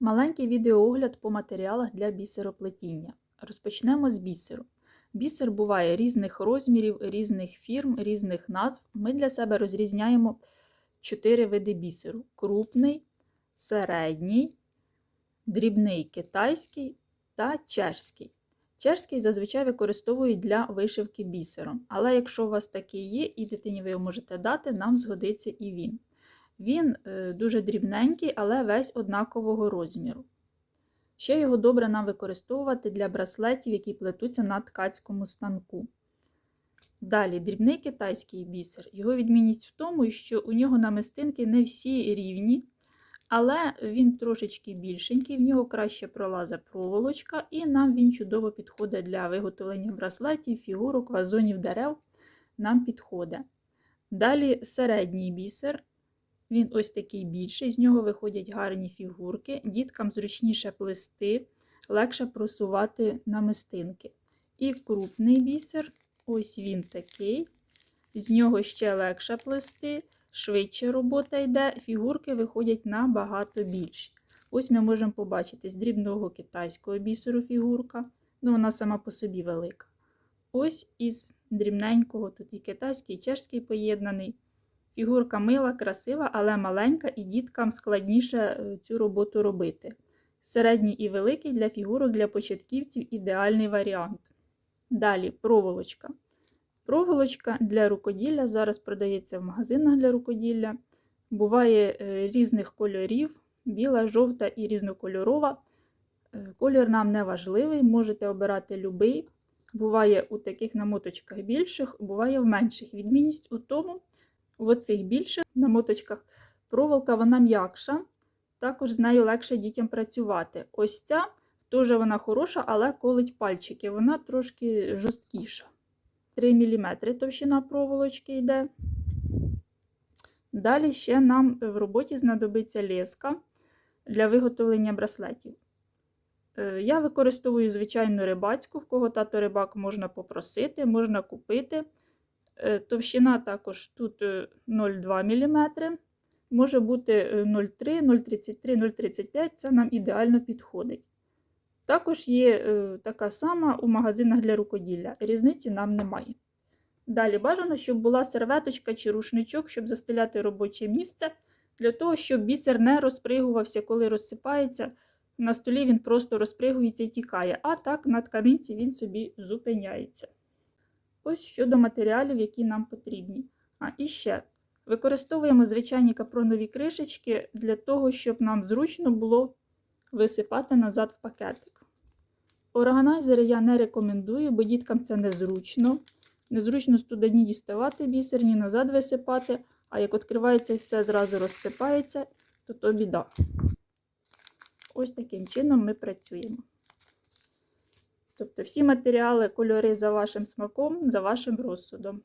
Маленький відеоогляд по матеріалах для бісероплетіння. Розпочнемо з бісеру. Бісер буває різних розмірів, різних фірм, різних назв. Ми для себе розрізняємо чотири види бісеру: крупний, середній, дрібний китайський та чешський. Чешський зазвичай використовують для вишивки бісером, але якщо у вас такий є, і дитині ви його можете дати, нам згодиться і він. Він е, дуже дрібненький, але весь однакового розміру. Ще його добре нам використовувати для браслетів, які плетуться на ткацькому станку. Далі, дрібний китайський бісер. Його відмінність в тому, що у нього намистинки не всі рівні, але він трошечки більшенький, в нього краще пролазить проволочка, і нам він чудово підходить для виготовлення браслетів, фігурок, вазонів дерев. Нам підходить. Далі середній бісер. Він ось такий більший, з нього виходять гарні фігурки, діткам зручніше плести, легше просувати намистинки. І крупний бісер, ось він такий, з нього ще легше плести, швидше робота йде, фігурки виходять набагато більші. Ось ми можемо побачити з дрібного китайського бісеру фігурка, ну вона сама по собі велика. Ось із дрібненького, тут і китайський, і чешський поєднаний. Фігурка мила, красива, але маленька, і діткам складніше е, цю роботу робити. Середній і великий для фігурок для початківців ідеальний варіант. Далі проволочка. Проволочка для рукоділля зараз продається в магазинах для рукоділля. Буває е, різних кольорів: біла, жовта і різнокольорова. Е, колір нам не важливий, можете обирати любий. Буває у таких намоточках більших, буває в менших. Відмінність у тому, в оцих більших намоточках проволока вона м'якша, також з нею легше дітям працювати. Ось ця теж вона хороша, але колить пальчики, вона трошки жорсткіша. 3 мм товщина проволочки йде. Далі ще нам в роботі знадобиться леска для виготовлення браслетів. Е, я використовую звичайну рибацьку, в кого тато рибак можна попросити, можна купити. Е, товщина також тут 0,2 мм, може бути 0,3, 0,33, 0,35 це нам ідеально підходить. Також є е, така сама у магазинах для рукоділля, різниці нам немає. Далі бажано, щоб була серветочка чи рушничок, щоб застеляти робоче місце, для того, щоб бісер не розпригувався, коли розсипається. На столі він просто розпригується і тікає, а так на тканинці він собі зупиняється. Ось щодо матеріалів, які нам потрібні. А і ще використовуємо звичайні капронові кришечки для того, щоб нам зручно було висипати назад в пакетик. Органайзери я не рекомендую, бо діткам це незручно. Незручно студані діставати бісер, ні назад висипати, а як відкривається і все зразу розсипається, то то біда. Ось таким чином ми працюємо. Тобто всі матеріали, кольори за вашим смаком, за вашим розсудом.